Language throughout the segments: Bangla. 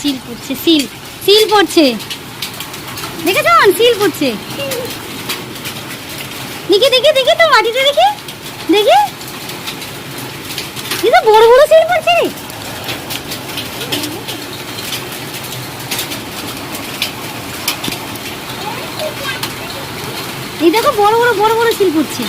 সিল পড়ছে, সিল সিল পড়ছে। দেখেছ? সিল পড়ছে। দেখি দেখি দেখি তো মাটিতে দেখি। দেখি। এই তো বড় বড় সিল পড়ছে। এই দেখো বড় বড় বড় বড় সিল পড়ছে।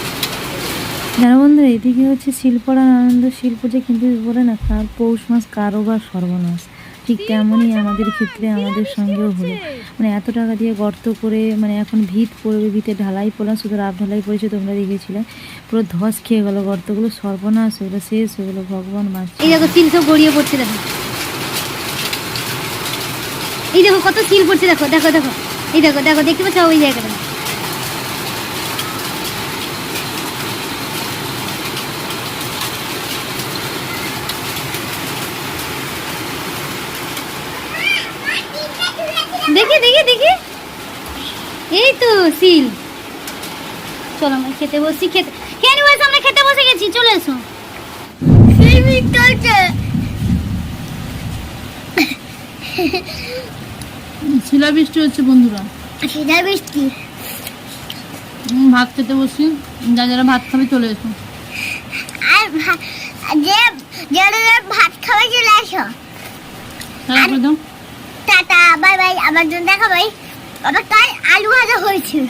যারা বন্ধুরা এদিকে হচ্ছে শিল্পরা আনন্দ, শিল্প যে কিন্তু বলে না, কার পৌষ মাস, কারও বা সর্বনাশ। ঠিক তেমনই আমাদের ক্ষেত্রে আমাদের সঙ্গেও হলো। মানে এত টাকা দিয়ে গর্ত করে মানে এখন ভিত পড়বে, ভিতে ঢালাই পড়লাম, শুধু রাত ঢালাই পড়েছে, তোমরা দেখেছিলে। পুরো ধস খেয়ে গেলো গর্তগুলো, সর্বনাশ হয়ে গেলো, শেষ হয়ে গেলো, ভগবান মাছ এই দেখো সব গড়িয়ে পড়ছে, দেখো। এই দেখো কত সিল পড়ছে, দেখো দেখো দেখো। এই দেখো দেখো, দেখতে পাচ্ছ? ওই জায়গাটা। দেখি দেখি দেখি। এই তো সিল। চলো আমরা খেতে বসি খেতে। কেন বসে আমরা খেতে বসে গেছি চলে এসো। শিলা বৃষ্টি হচ্ছে বন্ধুরা। সেটা বৃষ্টি। ভাত খেতে বসি। যা যারা ভাত খাবে চলে এসো। আর যে যারা ভাত খাওয়াই চলে করে দাও। টাটা বাই বাই আমার জন্য দেখা ভাই। বাবা আলু ভাজা হয়েছিল।